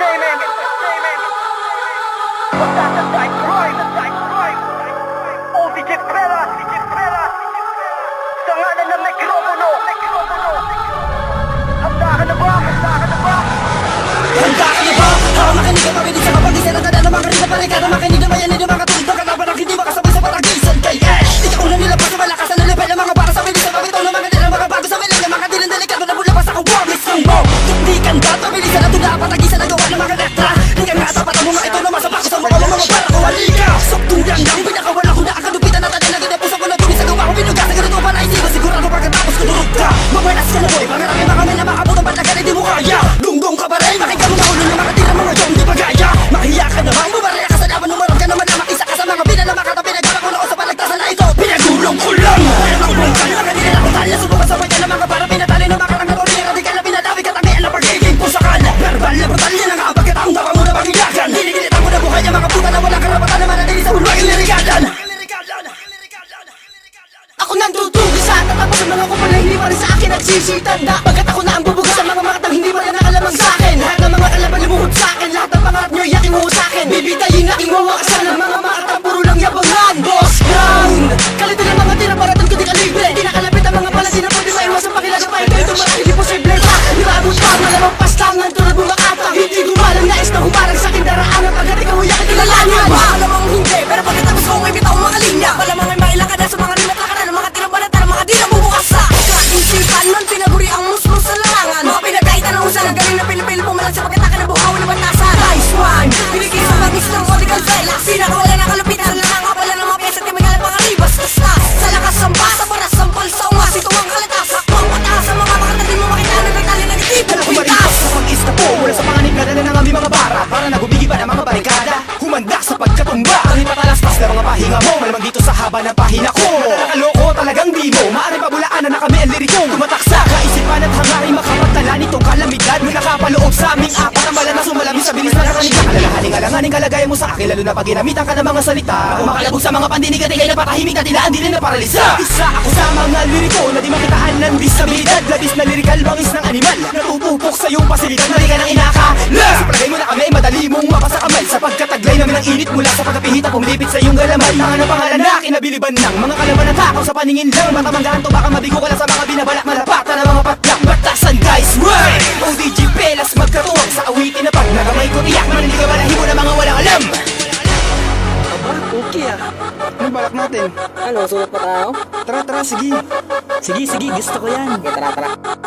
screaming, screaming. What's that? That's like crime, that's like crime. Oh, di get better, di get better. Tanganan ng mikrobono, mikrobono. Handa ka na ba? Handa ka na ba? Handa ka na ba? Ha, makinig ka, makinig ka, mapagisan ang kada na makinig ka, parikada, makinig na mayanin yung mga Pinagulong ko lang Kaya lang kung kaya Mga nila ako talya Subukan sa mga para Pinatali ng mga karang Hindi na pinadawi Katangian na pagiging pusakal Verbal na brutal Yan ang abag Kataong mo na na buhay Ang mga puta na karapatan Na manatili sa bulwag Ilirikadan Ako nandudugo sa tatapos ang mga kupal na hindi pa sa akin nagsisitanda. Pagkat ako na ang bubuga sa mga makatang hindi pa rin nakalamang sa akin. Lahat ng mga kalaban lumuhod sa akin Lahat ng pangarap nyo yaking sa akin. Bibitayin aking wawakasan ng mga makatang puro lang yabangan Boss haba ng pahina ko Nakaloko talagang di mo. Maaari pabulaan na kami ang liriko Tumatak sa kaisipan at hangaring makapagtala Nitong kalamidad May nakapaloob sa aming apat Ang malanas sumalabis sa bilis na karanigan. Alalahaning alanganing kalagayan mo sa akin Lalo na pag ginamitan ka ng mga salita. Ako makalabog sa mga pandinig at ikay na patahimik Na tila ang dilim na paralisa. Isa ako sa mga liriko Na di makitaan ng disabilidad. Labis na lirikal bangis ng animal. Natutupok sa iyong pasilidad. Mali ka ng inakala Namin ang init mula sa pagkapihit At pumilipit sa iyong galamay Tanga ng pangalan na kinabiliban ng Mga kalaban ng takaw sa paningin lang Matamanggahan to baka mabigo ka lang sa mga binabalak Malapatan ng mga patlang batasan guys Right! ODG Pelas magkatuwang sa awitin na pag nagamay ko tiyak Manilig ka balahibo na mga walang alam Okay ah. Ano balak natin? Ano, sulat pa tayo? Tara tara sige Sige, sige, gusto ko yan. Tara, tara